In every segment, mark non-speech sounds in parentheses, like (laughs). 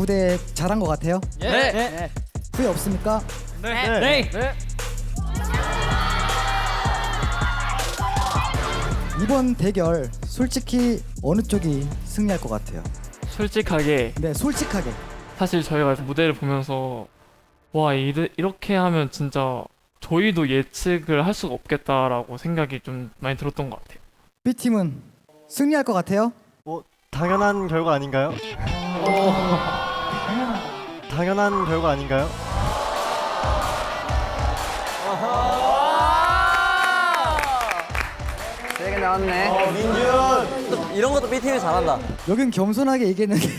무대 잘한 것 같아요? 네. 후회 없습니까? 네. 이번 대결 솔직히 어느 쪽이 승리할 것 같아요? 솔직하게 네, 솔직하게. 사실 저희가 무대를 보면서 와 이, 이렇게 하면 진짜 저희도 예측을 할 수가 없겠다라고 생각이 좀 많이 들었던 것 같아요. B팀은 승리할 것 같아요? 뭐 당연한 결과 아닌가요? 당연한 결과 아닌가요? 세게 나왔네. 민준. 이런 것도 B팀이 잘한다. 여긴 겸손하게 얘기했는데 (laughs)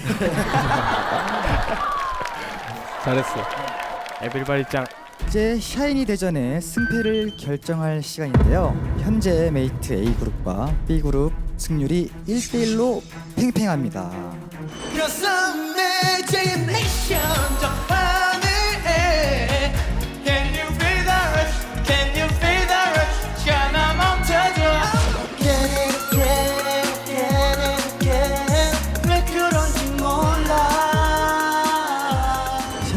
잘했어. 에빌바리 짱. 이제 샤이니 대전의 승패를 결정할 시간인데요. 현재 메이트 A 그룹과 B 그룹 승률이 1대 1로 팽팽합니다.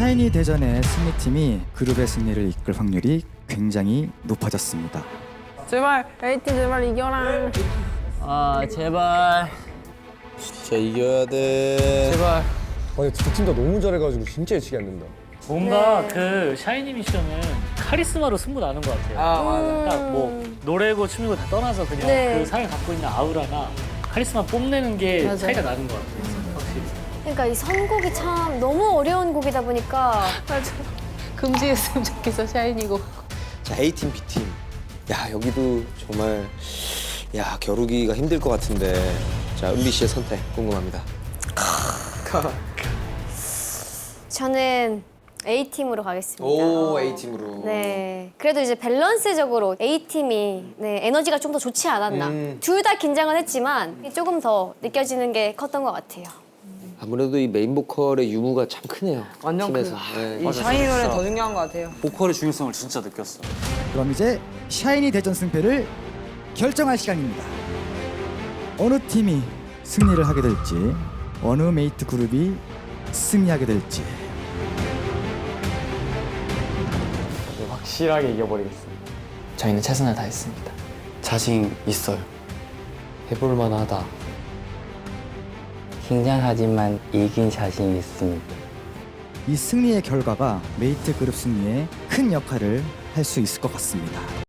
샤이니 대전의 승리팀이 그룹의 승리를 이끌 확률이 굉장히 높아졌습니다. 제발 에이티 제발 이겨라. 아 제발. 진짜 이겨야 돼. 제발. 아니 두팀다 너무 잘해가지고 진짜 예측이 안 된다. 뭔가 네. 그 샤이니 미션은 카리스마로 승부 나는 것 같아요. 아 맞아. 딱뭐 노래고 춤이고 다 떠나서 그냥 네. 그 사람이 갖고 있는 아우라나 카리스마 뽐내는 게 맞아요. 차이가 나는 것 같아요. 그러니까 이 선곡이 참 너무 어려운 곡이다 보니까 맞아. 금지했으면 좋겠어 샤이니고. 자 A팀 B팀. 야 여기도 정말 야 겨루기가 힘들 것 같은데. 자 은비 씨의 선택 궁금합니다. 저는 A 팀으로 가겠습니다. 오 A팀으로. 네. 그래도 이제 밸런스적으로 A 팀이 네, 에너지가 좀 더 좋지 않았나. 음. 둘 다 긴장은 했지만 조금 더 느껴지는 게 컸던 것 같아요. 아무래도 이 메인 보컬의 유무가 참 크네요. 완전 팀에서. 네. 이 샤이니 노래 더 중요한 것 같아요. 보컬의 중요성을 진짜 느꼈어. 그럼 이제 샤이니 대전 승패를 결정할 시간입니다. 어느 팀이 승리를 하게 될지, 어느 메이트 그룹이 승리하게 될지. 확실하게 이겨버리겠습니다. 저희는 최선을 다했습니다. 자신 있어요. 해볼 만하다. 긴장하지만 이긴 자신 있습니다. 이 승리의 결과가 메이트 그룹 승리에 큰 역할을 할 수 있을 것 같습니다.